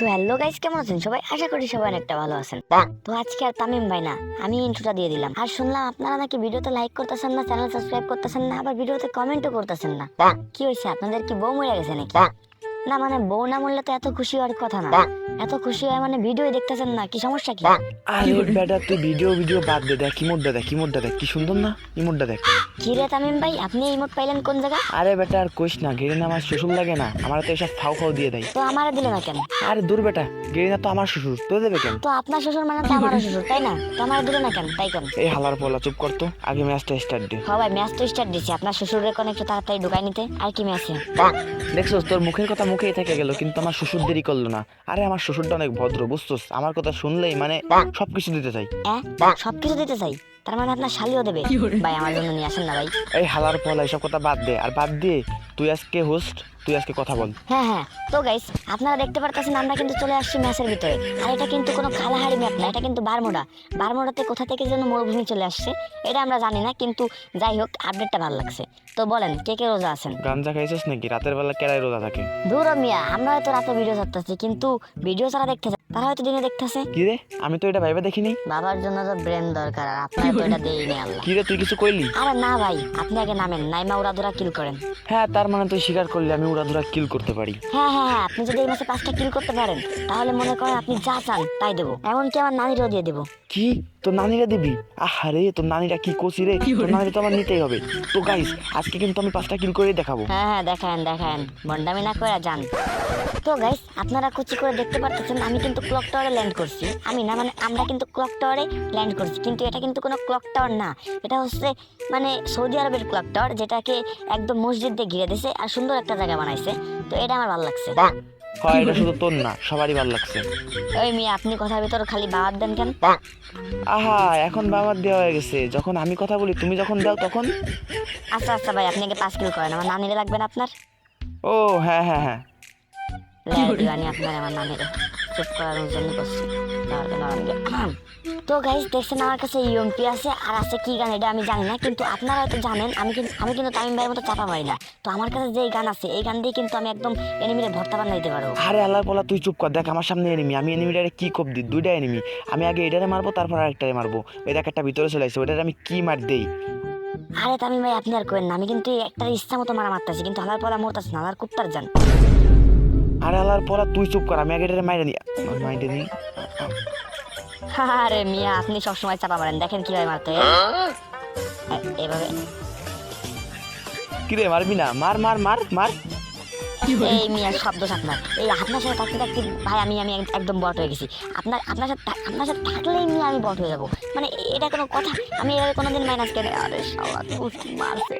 So hello guys কেমন আছেন? সবাই আশা করি সবাই অনেকটা ভালো আছেন। তো আজকে আর তামিম ভাই না আমি ইন্ট্রোটা দিয়ে দিলাম। আর শুনলাম আপনারা নাকি ভিডিওতে লাইক করতেছেন না চ্যানেল সাবস্ক্রাইব করতেছেন না আবার ভিডিওতে কমেন্টও করতেছেন না। কি হয়েছে? আপনাদের কি বউ মরে গেছে নাকি? না মানে বউ না মরলে তো এত খুশি হওয়ার কথা না। এত খুশি হয় মানে ভিডিও দেখতেছেন না কি সমস্যা কি? আরে বেটা তুই ভিডিও ভিডিও বাদ দে দেখ ইমোটটা দেখ ইমোটটা দেখ কি সুন্দর না? ইমোটটা দেখ। কি রে তামিম ভাই আপনি এই মোট পাইলেন কোন জায়গা আরে বেটা আর কইস না গেরিনা আমার শ্বশুর লাগে না আমার তো এসব ফাউ ফাউ দিয়ে দেয়। তো আমারে দিলে না কেন? আরে দূর বেটা গেরিনা তো আমার শ্বশুর তো দেবে কেন? তো আপনার শ্বশুর মানে তো আমারও শ্বশুর তাই না? তো আমারে দিলে না কেন? তাই কেন? এই হালার পলা চুপ করতো আগে ম্যাচটা স্টার্ট দে। সবাই ম্যাচ তো স্টার্ট দিছে আপনার শ্বশুরের কোন একটু তাড়াতাড়ি ঢুকাই নিতে আর কি ম্যাচে দেখছোস তোর মুখের কথা মুখেই থেকে গেল কিন্তু আমার শ্বশুর দেরি করল না। আরে আমার শ্বশুরটা অনেক ভদ্র বুঝছোস? আমার কথা শুনলেই মানে সবকিছু দিতে চাই। হ্যাঁ? সবকিছু দিতে চাই? তার মানে আপনার শালিও দেবে। ভাই আমার জন্য নিয়ে আসেন না ভাই। এই হালার পলা এইসব কথা বাদ দে। আর বাদ দিয়ে তুই আজকে হোস্ট তুই আজকে কথা বল। হ্যাঁ হ্যাঁ। তো গাইস আপনারা দেখতে পারতেছেন আমরা কিন্তু চলে আসছি ম্যাচের ভিতরে। আর এটা কিন্তু কোনো কালাহারি ম্যাপ না এটা কিন্তু বারমোডা। বারমোডাতে কোথা থেকে যেন মরুভূমি চলে আসছে এটা আমরা জানি না কিন্তু যাই হোক আপডেটটা ভালো লাগছে। তো বলেন কে কে রোজা আছেন? গাঞ্জা খাইছিস নাকি? রাতের বেলা কেরাই রোজা থাকে? দূর মিয়া আমরা হয়তো রাতে ভিডিও ছাড়তেছি কিন্তু ভিডিও যারা দেখতেছে তারা হয়তো দিনে দেখতেছে। কি রে? আমি তো এটা ভাইবা দেখিনি। বাবার জন্য তো ব্রেন দরকার আর আপনার তো এটা দেয়নি আল্লাহ। কি রে তুই কিছু কইলি? আরে না ভাই আপনি আগে নামেন নাইমা উড়াদুরা কিল করেন। হ্যাঁ তার মানে তুই স্বীকার করলি আমি উড়াধুরা কিল করতে পারি। হ্যাঁ হ্যাঁ হ্যাঁ আপনি যদি এই মাসে পাঁচটা কিল করতে পারেন তাহলে মনে করেন আপনি যা চান তাই দেবো। এমনকি আমার নানিরও দিয়ে দেবো। কি? তোর নানিরা দিবি? আহারে তোর নানিরা কি কষি রে? তোর নানিরা তো আমার নিতেই হবে। তো গাইস আজকে কিন্তু আমি পাঁচটা কিল করে দেখাবো। হ্যাঁ হ্যাঁ দেখান দেখান বন্ডামি না করে যান। তো গাইস আপনারা কুচি করে দেখতে পারতেছেন আমি কিন্তু ক্লক টাওয়ারে ল্যান্ড করছি। আমি না মানে আমরা কিন্তু ক্লক টাওয়ারে ল্যান্ড করছি। কিন্তু এটা কিন্তু কোনো ক্লক টাওয়ার না। এটা হচ্ছে মানে সৌদি আরবের ক্লক টাওয়ার যেটাকে একদম মসজিদ দিয়ে ঘিরে দিয়েছে আর সুন্দর একটা জায়গা বানাইছে। তো এটা আমার ভালো লাগছে। হয় এটা শুধু তোর না সবারই ভালো লাগছে। ওই মেয়ে আপনি কথার ভিতর খালি বাদ দেন কেন? আহা এখন বাবার দেওয়া হয়ে গেছে। যখন আমি কথা বলি তুমি যখন দাও তখন? আচ্ছা আচ্ছা ভাই আপনি পাঁচ কিলো করেন। আমার নানিরে লাগবে না আপনার? ও হ্যাঁ হ্যাঁ হ্যাঁ। আপনার আমার চুপ করানোর জন্য করছি তার জন্য তো গাইস দেখছেন আমার কাছে ইউএমপি আছে আর আছে কি গান এটা আমি জানি না কিন্তু আপনারা হয়তো জানেন আমি কিন্তু আমি কিন্তু তামিম ভাইয়ের মতো চাপা মারি না। তো আমার কাছে যেই গান আছে এই গান দিয়ে কিন্তু আমি একদম এনিমিরে ভর্তা দিতে পারব। আরে আল্লাহর পলা তুই চুপ কর দেখ আমার সামনে এনিমি আমি এনিমিটারে কি কোপ দিই? দুইটা এনিমি আমি আগে এটারে মারবো তারপর আরেকটারে মারবো। ওই দেখ একটা ভিতরে চলে আসছে ওইটারে আমি কি মার দেই? আরে তামিম ভাই আপনি আর করেন না আমি কিন্তু একটা ইচ্ছা মতো মারা মারতেছি কিন্তু হালার পলা মরতেছে না হালার কুত্তার যান আরে আল্লাহর পলা তুই চুপ কর আমি আগে মাইরে নি মাইরে নি আরে মিয়া আপনি সবসময় চাপা মারেন। দেখেন কীভাবে মারতে। এভাবে। কি রে মারবি না? মার মার মার মার। এই মিয়া শব্দ আপনার এই আপনার সাথে থাকতে থাকতে ভাই আমি আমি একদম বট হয়ে গেছি। আপনার আপনার সাথে আপনার সাথে থাকলেই মিয়া আমি বট হয়ে যাব। মানে এটা কোনো কথা? আমি এভাবে কোনোদিন মাইনাস করে আরে শালা মারছে।